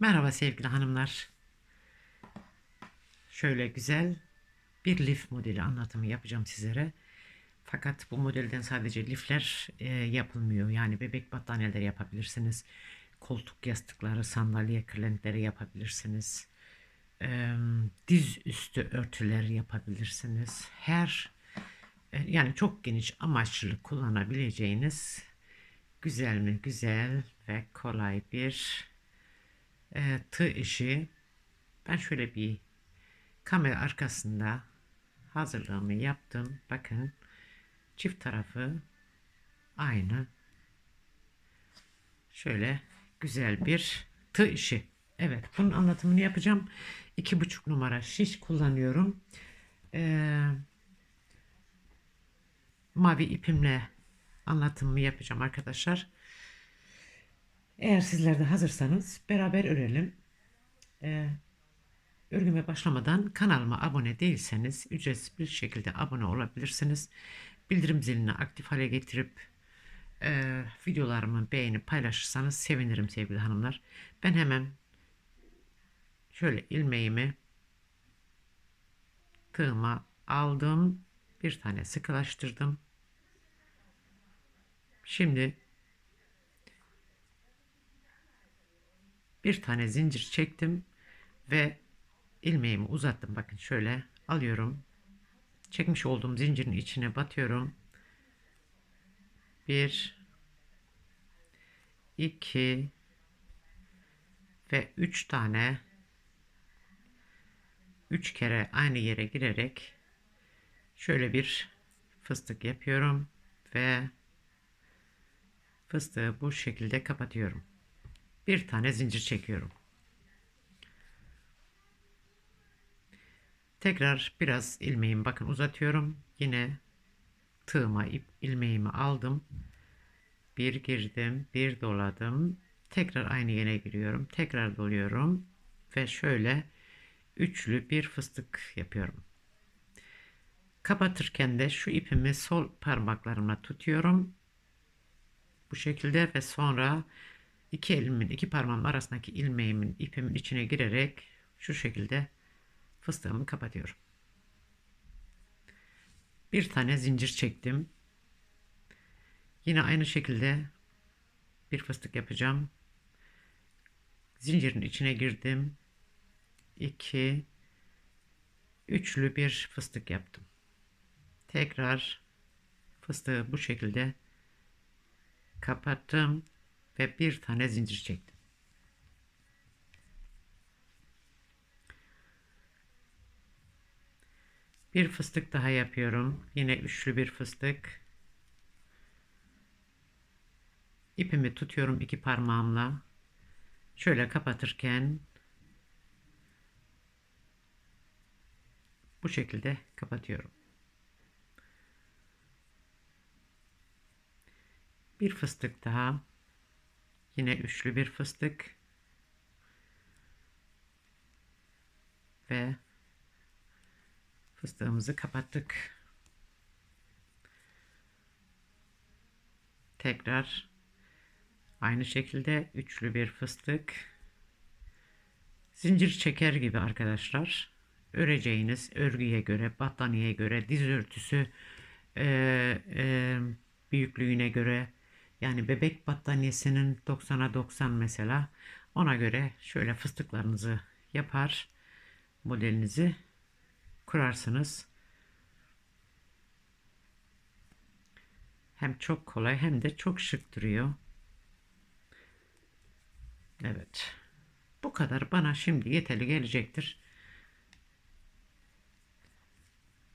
Merhaba sevgili hanımlar. Şöyle güzel bir lif modeli anlatımı yapacağım sizlere. Fakat bu modelden sadece lifler e, yapılmıyor. Yani bebek battaniyeleri yapabilirsiniz. Koltuk yastıkları, sandalye kırlentleri yapabilirsiniz. E, diz üstü örtüler yapabilirsiniz. Her e, yani çok geniş amaçlı kullanabileceğiniz güzel mi güzel ve kolay bir e, tığ işi. Ben şöyle bir kamera arkasında hazırlığımı yaptım. Bakın çift tarafı aynı. Şöyle güzel bir tığ işi. Evet bunun anlatımını yapacağım. İki buçuk numara şiş kullanıyorum. Ee, mavi ipimle anlatımımı yapacağım arkadaşlar. Eğer sizler de hazırsanız beraber örelim. Ee, örgüme başlamadan kanalıma abone değilseniz ücretsiz bir şekilde abone olabilirsiniz. Bildirim zilini aktif hale getirip e, videolarımı beğenip paylaşırsanız sevinirim sevgili hanımlar. Ben hemen şöyle ilmeğimi tığıma aldım. Bir tane sıkılaştırdım. Şimdi bir tane zincir çektim ve ilmeğimi uzattım. Bakın şöyle alıyorum. Çekmiş olduğum zincirin içine batıyorum. Bir, iki ve üç tane üç kere aynı yere girerek şöyle bir fıstık yapıyorum ve fıstığı bu şekilde kapatıyorum. Bir tane zincir çekiyorum. Tekrar biraz ilmeğimi bakın uzatıyorum. Yine tığıma ip ilmeğimi aldım. Bir girdim, bir doladım. Tekrar aynı yere giriyorum. Tekrar doluyorum ve şöyle üçlü bir fıstık yapıyorum. Kapatırken de şu ipimi sol parmaklarımla tutuyorum. Bu şekilde ve sonra iki elimin iki parmağım arasındaki ilmeğimin ipimin içine girerek şu şekilde fıstığımı kapatıyorum. Bir tane zincir çektim. Yine aynı şekilde bir fıstık yapacağım. Zincirin içine girdim. 2 üçlü bir fıstık yaptım. Tekrar fıstığı bu şekilde kapattım ve bir tane zincir çektim. Bir fıstık daha yapıyorum. Yine üçlü bir fıstık. İpimi tutuyorum iki parmağımla. Şöyle kapatırken bu şekilde kapatıyorum. Bir fıstık daha. Yine üçlü bir fıstık. Ve fıstığımızı kapattık. Tekrar aynı şekilde üçlü bir fıstık. Zincir çeker gibi arkadaşlar. Öreceğiniz örgüye göre, battaniyeye göre, diz örtüsü e, e, büyüklüğüne göre yani bebek battaniyesinin 90'a 90 mesela ona göre şöyle fıstıklarınızı yapar modelinizi kurarsınız. Hem çok kolay hem de çok şık duruyor. Evet. Bu kadar bana şimdi yeterli gelecektir.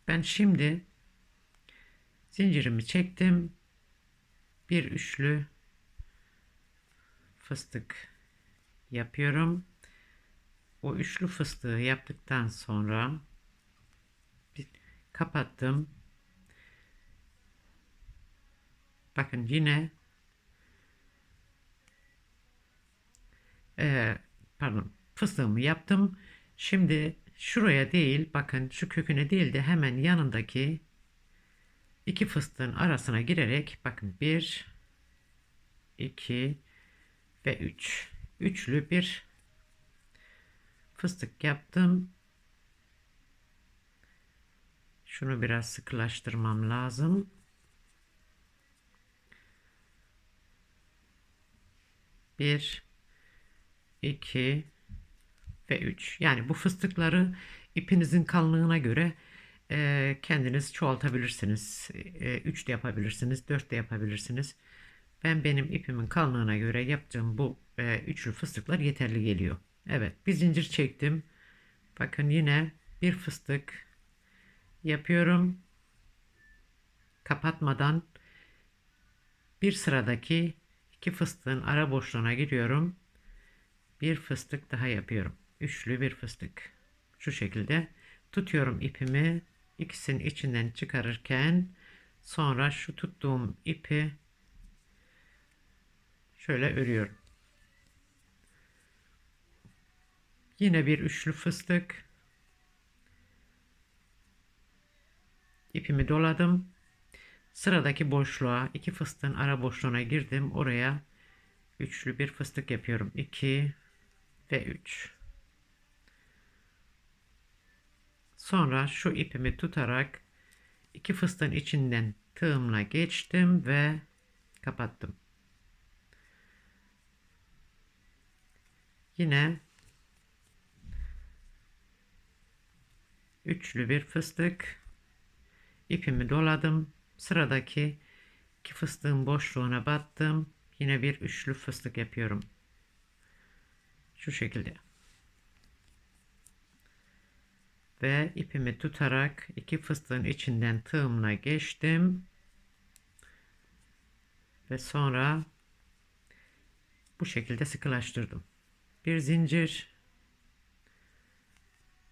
Ben şimdi zincirimi çektim bir üçlü fıstık yapıyorum. O üçlü fıstığı yaptıktan sonra kapattım. Bakın yine e, pardon fıstığımı yaptım. Şimdi şuraya değil bakın şu köküne değil de hemen yanındaki iki fıstığın arasına girerek bakın 1 2 ve 3 üçlü bir fıstık yaptım. Şunu biraz sıkılaştırmam lazım. Bir, iki ve üç. Yani bu fıstıkları ipinizin kalınlığına göre e, kendiniz çoğaltabilirsiniz. E, üç de yapabilirsiniz, dört de yapabilirsiniz. Ben benim ipimin kalınlığına göre yaptığım bu e, üçlü fıstıklar yeterli geliyor. Evet, bir zincir çektim. Bakın yine bir fıstık yapıyorum. Kapatmadan bir sıradaki iki fıstığın ara boşluğuna giriyorum. Bir fıstık daha yapıyorum. Üçlü bir fıstık. Şu şekilde tutuyorum ipimi. İkisinin içinden çıkarırken sonra şu tuttuğum ipi şöyle örüyorum. Yine bir üçlü fıstık. İpimi doladım. Sıradaki boşluğa iki fıstığın ara boşluğuna girdim. Oraya üçlü bir fıstık yapıyorum. 2 ve 3. Sonra şu ipimi tutarak iki fıstığın içinden tığımla geçtim ve kapattım. Yine üçlü bir fıstık ipimi doladım. Sıradaki iki fıstığın boşluğuna battım. Yine bir üçlü fıstık yapıyorum. Şu şekilde. Ve ipimi tutarak iki fıstığın içinden tığımla geçtim. Ve sonra bu şekilde sıkılaştırdım. Bir zincir.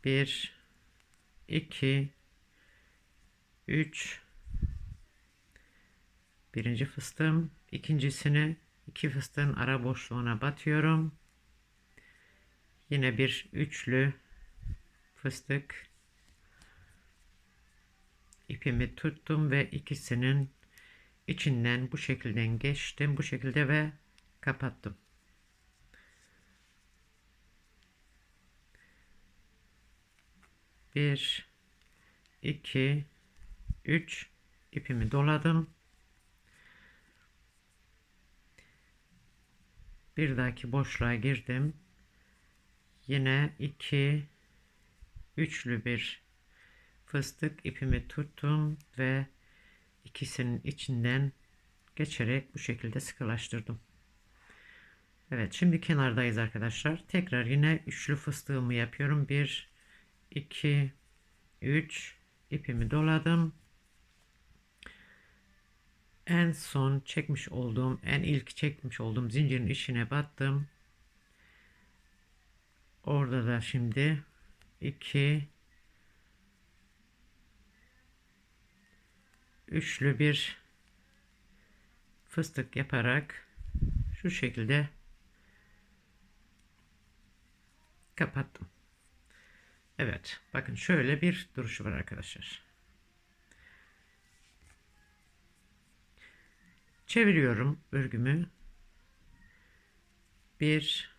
Bir, iki, üç, birinci fıstığım ikincisini iki fıstığın ara boşluğuna batıyorum yine bir üçlü fıstık ipimi tuttum ve ikisinin içinden bu şekilde geçtim bu şekilde ve kapattım. Bir iki üç ipimi doladım. Bir dahaki boşluğa girdim. Yine iki üçlü bir fıstık ipimi tuttum ve ikisinin içinden geçerek bu şekilde sıkılaştırdım. Evet şimdi kenardayız arkadaşlar. Tekrar yine üçlü fıstığımı yapıyorum. 1 2 3 ipimi doladım en son çekmiş olduğum en ilk çekmiş olduğum zincirin içine battım. Orada da şimdi 2 üçlü bir fıstık yaparak şu şekilde kapattım. Evet bakın şöyle bir duruşu var arkadaşlar. Çeviriyorum örgümü. 1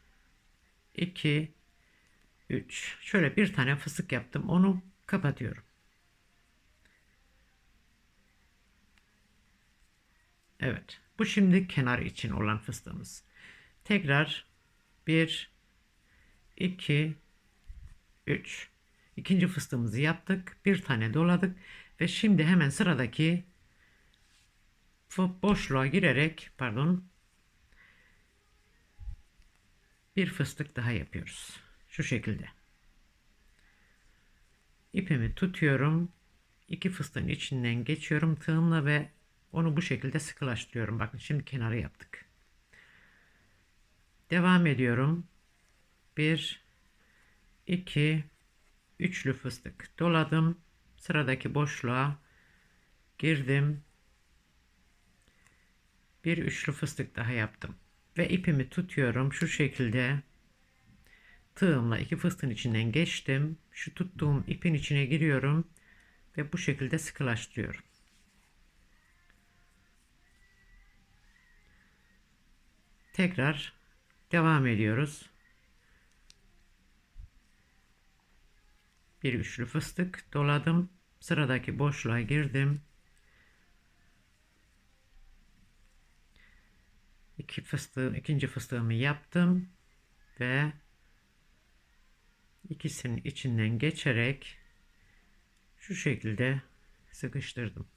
2 3 Şöyle bir tane fıstık yaptım. Onu kapatıyorum. Evet. Bu şimdi kenar için olan fıstığımız. Tekrar 1 2 3 İkinci fıstığımızı yaptık. Bir tane doladık ve şimdi hemen sıradaki boşluğa girerek pardon bir fıstık daha yapıyoruz. Şu şekilde. İpimi tutuyorum. iki fıstığın içinden geçiyorum tığımla ve onu bu şekilde sıkılaştırıyorum. Bakın şimdi kenarı yaptık. Devam ediyorum. Bir, iki, üçlü fıstık doladım. Sıradaki boşluğa girdim bir üçlü fıstık daha yaptım. Ve ipimi tutuyorum şu şekilde. Tığımla iki fıstığın içinden geçtim. Şu tuttuğum ipin içine giriyorum. Ve bu şekilde sıkılaştırıyorum. Tekrar devam ediyoruz. Bir üçlü fıstık doladım. Sıradaki boşluğa girdim. İki fıstığım, ikinci fıstığımı yaptım ve ikisinin içinden geçerek şu şekilde sıkıştırdım.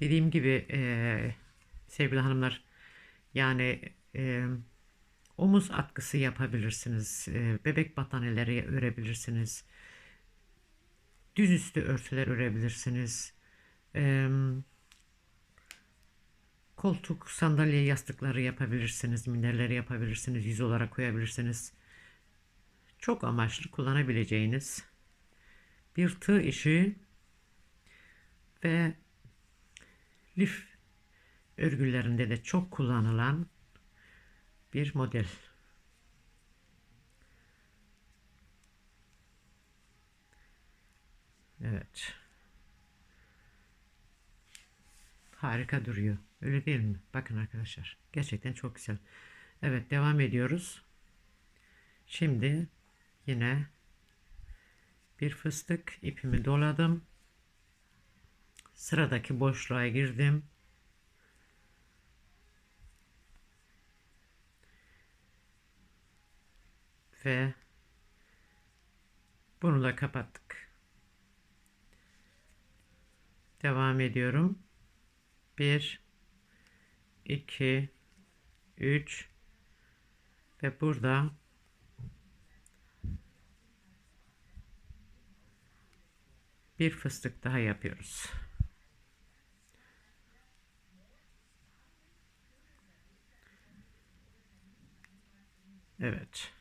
Dediğim gibi eee, sevgili hanımlar yani eee, omuz atkısı yapabilirsiniz. eee, bebek battaniyeleri örebilirsiniz. Düzüstü örtüler örebilirsiniz. Eee, koltuk, sandalye yastıkları yapabilirsiniz. Minderleri yapabilirsiniz. Yüz olarak koyabilirsiniz. Çok amaçlı kullanabileceğiniz bir tığ işi ve lif örgülerinde de çok kullanılan bir model. Evet. Harika duruyor. Öyle değil mi? Bakın arkadaşlar. Gerçekten çok güzel. Evet devam ediyoruz. Şimdi yine bir fıstık ipimi doladım. Sıradaki boşluğa girdim. Ve bunu da kapattık. Devam ediyorum. 1 2 3 ve burada bir fıstık daha yapıyoruz. Evet.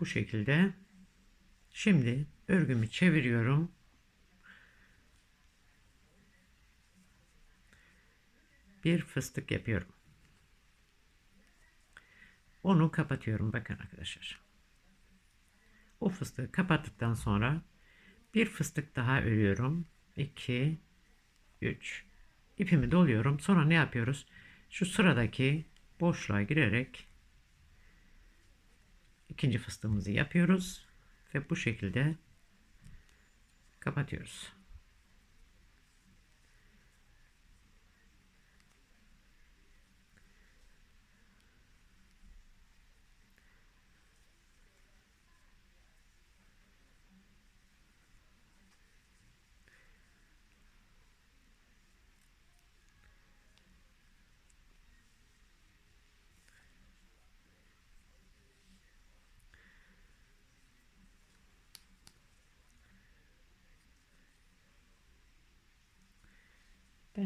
Bu şekilde. Şimdi örgümü çeviriyorum. Bir fıstık yapıyorum. Onu kapatıyorum. Bakın arkadaşlar. O fıstığı kapattıktan sonra bir fıstık daha örüyorum. 2 3 ipimi doluyorum. Sonra ne yapıyoruz? Şu sıradaki boşluğa girerek ikinci fıstığımızı yapıyoruz ve bu şekilde kapatıyoruz.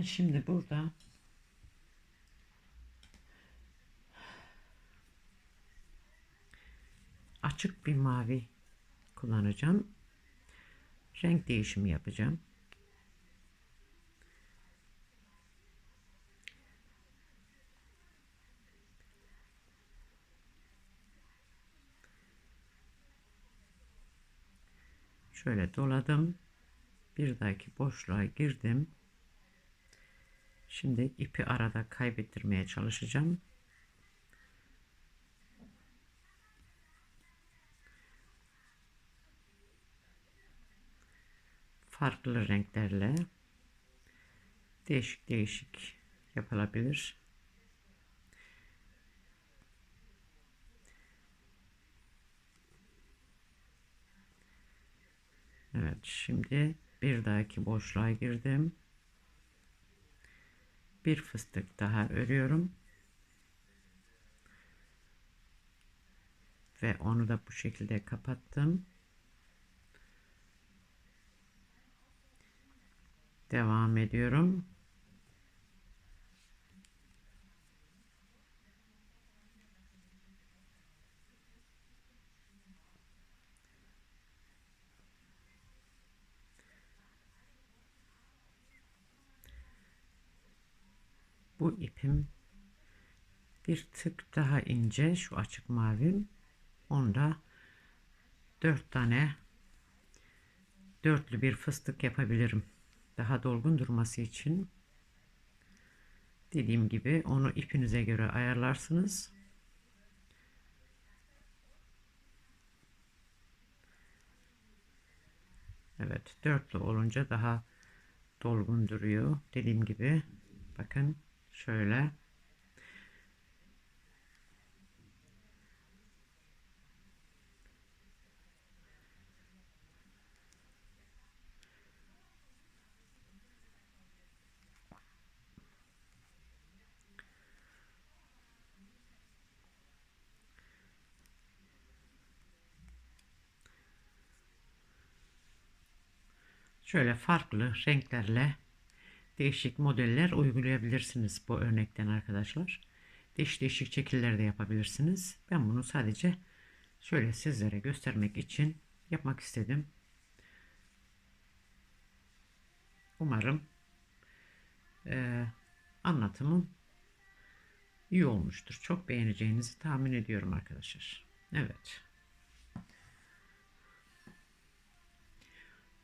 Şimdi burada açık bir mavi kullanacağım. Renk değişimi yapacağım. Şöyle doladım. Bir dahaki boşluğa girdim. Şimdi ipi arada kaybettirmeye çalışacağım. Farklı renklerle değişik değişik yapılabilir. Evet şimdi bir dahaki boşluğa girdim bir fıstık daha örüyorum. Ve onu da bu şekilde kapattım. Devam ediyorum. bu ipim bir tık daha ince şu açık mavim. Onda dört tane dörtlü bir fıstık yapabilirim. Daha dolgun durması için. Dediğim gibi onu ipinize göre ayarlarsınız. Evet dörtlü olunca daha dolgun duruyor. Dediğim gibi bakın şöyle. Şöyle farklı renklerle değişik modeller uygulayabilirsiniz bu örnekten arkadaşlar. Değişik değişik şekiller de yapabilirsiniz. Ben bunu sadece şöyle sizlere göstermek için yapmak istedim. Umarım eee, anlatımım iyi olmuştur. Çok beğeneceğinizi tahmin ediyorum arkadaşlar. Evet.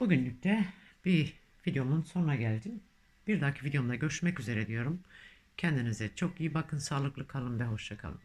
Bugünlük de bir videomun sonuna geldim. Bir dahaki videomda görüşmek üzere diyorum. Kendinize çok iyi bakın, sağlıklı kalın ve hoşça kalın.